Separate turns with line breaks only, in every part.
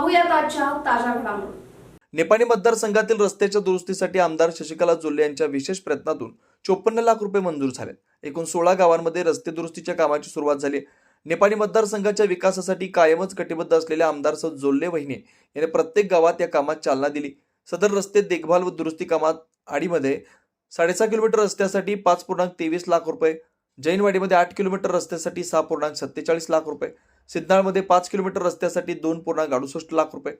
पाहूयात आजच्या ताज्या घडामोडी.
निपाणी मतदारसंघातील रस्त्याच्या दुरुस्तीसाठी आमदार शशिकला जोल्ले यांच्या विशेष प्रयत्नातून चोपन्न लाख रुपये मंजूर झाले एकूण सोळा गावांमध्ये रस्ते दुरुस्तीच्या कामाची सुरुवात झाली निपाणी मतदारसंघाच्या विकासासाठी कायमच कटिबद्ध असलेल्या आमदार सौ जोल्ले वहिने यांनी प्रत्येक गावात या कामात चालना दिली. सदर रस्ते देखभाल व दुरुस्ती कामात आडीमध्ये साडेसहा किलोमीटर रस्त्यासाठी पाच पूर्णांक तेवीस लाख रुपये जैनवाडीमध्ये आठ किलोमीटर रस्त्यासाठी सहा पूर्णांक सत्तेचाळीस लाख रुपये. सिद्धाळमध्ये पाच किलोमीटर रस्त्यासाठी दोन पूर्णांक अडुसष्ट लाख रुपये.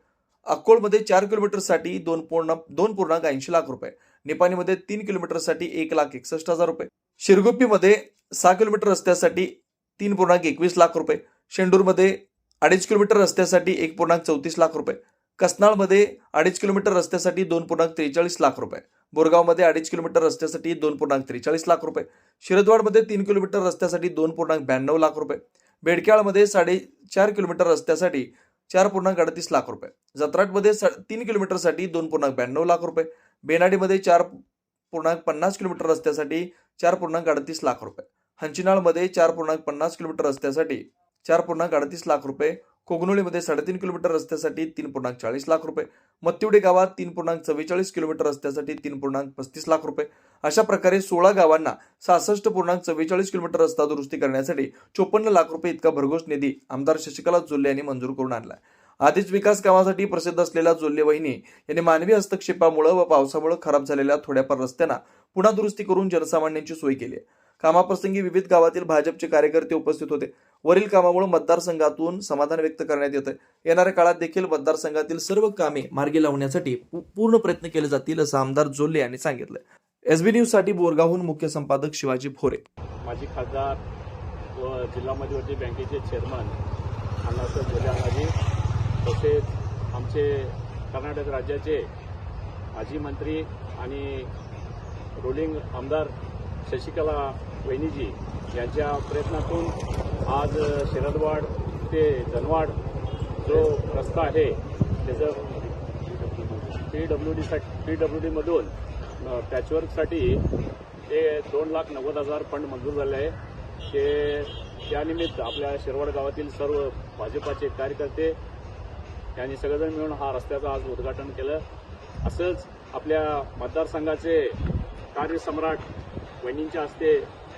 अकोलमध्ये चार किलोमीटरसाठी दोन पूर्ण दोन पूर्णांक ऐंशी लाख रुपये. निपाणीमध्ये तीन किलोमीटरसाठी एक लाख एकसष्ट हजार रुपये. शिरगुप्पीमध्ये सहा किलोमीटर रस्त्यासाठी तीन पूर्णांक एकवीस लाख रुपये. शेंडूरमध्ये अडीच किलोमीटर रस्त्यासाठी एक पूर्णांक चौतीस लाख रुपये. कसनाळमध्ये अडीच किलोमीटर रस्त्यासाठी दोन पूर्णांक त्रेचाळीस लाख रुपये. बोरगावमध्ये अडीच किलोमीटर रस्त्यासाठी दोन पूर्णांक त्रेचाळीस लाख रुपये. शिरदवाडमध्ये तीन किलोमीटर रस्त्यासाठी दोन पूर्णांक ब्याण्णव लाख रुपये. बेडक्याळमध्ये साडेचार किलोमीटर रस्त्यासाठी चार पूर्णांक अडतीस लाख रुपये. जत्राटमध्ये सा- तीन किलोमीटरसाठी दोन पूर्णांक ब्याण्णव लाख रुपये. बेनाडीमध्ये चार पूर्णांक पन्नास किलोमीटर रस्त्यासाठी चार पूर्णांक अडतीस लाख रुपये. हंचिनाळमध्ये चार पूर्णांक पन्नास किलोमीटर रस्त्यासाठी चार पूर्णांक अडतीस लाख रुपये. कोगनोळीमध्ये साडेतीन किलोमीटर रस्त्यासाठी तीन पूर्णांक चाळीस लाख रुपये. मत्तिवडे गावात तीन पूर्णांक चव्वेचाळीस किलोमीटर रस्त्यासाठी तीन पूर्णांक पस्तीस लाख रुपये. अशा प्रकारे सोळा गावांना सहासष्ट पूर्णांक चव्वेचाळीस किलोमीटर रस्ता दुरुस्ती करण्यासाठी चोपन्न लाख रुपये इतका भरघोस निधी आमदार शशिकला जोल्ले यांनी मंजूर करून आणला आधीच विकास कामासाठी प्रसिद्ध असलेल्या जोल्ले वहिनी यांनी मानवी हस्तक्षेपामुळे व पावसामुळे खराब झालेल्या थोड्याफार रस्त्यांना पुन्हा दुरुस्ती करून जनसामान्यांची सोय केली आहे. कामाप्रसंगी विविध गावातील भाजपचे कार्यकर्ते उपस्थित होते. वरील कामामुळे मतदारसंघातून समाधान व्यक्त करण्यात येतं येणाऱ्या काळात देखील मतदारसंघातील सर्व कामे मार्गी लावण्यासाठी पूर्ण प्रयत्न केले जातील असं आमदार जोल्ले यांनी सांगितलं एसबी न्यूजसाठी बोरगावहून मुख्य संपादक शिवाजी भोरे.
माजी खासदार व जिल्हा मध्यवर्ती बँकेचे चेअरमन अण्णासाहेब जोले अण्णाजी तसेच आमचे कर्नाटक राज्याचे माजी मंत्री आणि रुलिंग आमदार शशिकला वैनीजी यांच्या प्रयत्नातून आज शिरदवाड ते धनवाड जो रस्ता आहे त्याचं पी डब्ल्यू डीसाठी पी डब्ल्यू डीमधून पॅचवर्कसाठी ते दोन लाख नव्वद हजार फंड मंजूर झाले आहे. ते त्यानिमित्त आपल्या शिरवाड गावातील सर्व भाजपाचे कार्यकर्ते यांनी सगळेजण मिळून हा रस्त्याचं आज उद्घाटन केलं. असंच आपल्या मतदारसंघाचे कार्यसम्राट वहिनींच्या हस्ते